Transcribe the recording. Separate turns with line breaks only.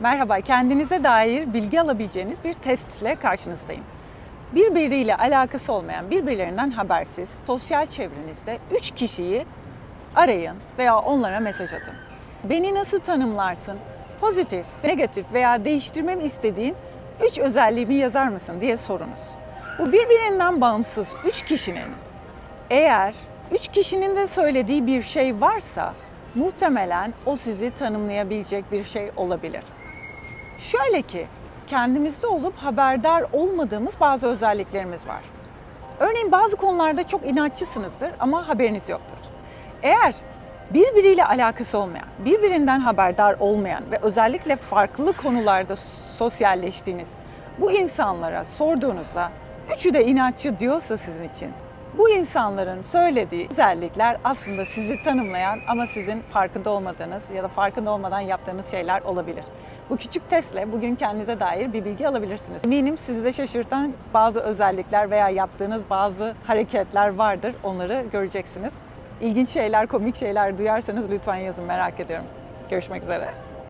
Merhaba, kendinize dair bilgi alabileceğiniz bir test ile karşınızdayım. Birbiriyle alakası olmayan, birbirlerinden habersiz sosyal çevrenizde 3 kişiyi arayın veya onlara mesaj atın. Beni nasıl tanımlarsın? Pozitif, negatif veya değiştirmemi istediğin 3 özelliğimi yazar mısın diye sorunuz. Bu birbirinden bağımsız 3 kişinin eğer 3 kişinin de söylediği bir şey varsa muhtemelen o sizi tanımlayabilecek bir şey olabilir. Şöyle ki kendimizde olup haberdar olmadığımız bazı özelliklerimiz var. Örneğin bazı konularda çok inatçısınızdır ama haberiniz yoktur. Eğer birbiriyle alakası olmayan, birbirinden haberdar olmayan ve özellikle farklı konularda sosyalleştiğiniz bu insanlara sorduğunuzda üçü de inatçı diyorsa sizin için bu insanların söylediği özellikler aslında sizi tanımlayan ama sizin farkında olmadığınız ya da farkında olmadan yaptığınız şeyler olabilir. Bu küçük testle bugün kendinize dair bir bilgi alabilirsiniz. Eminim sizi de şaşırtan bazı özellikler veya yaptığınız bazı hareketler vardır. Onları göreceksiniz. İlginç şeyler, komik şeyler duyarsanız lütfen yazın merak ediyorum. Görüşmek üzere.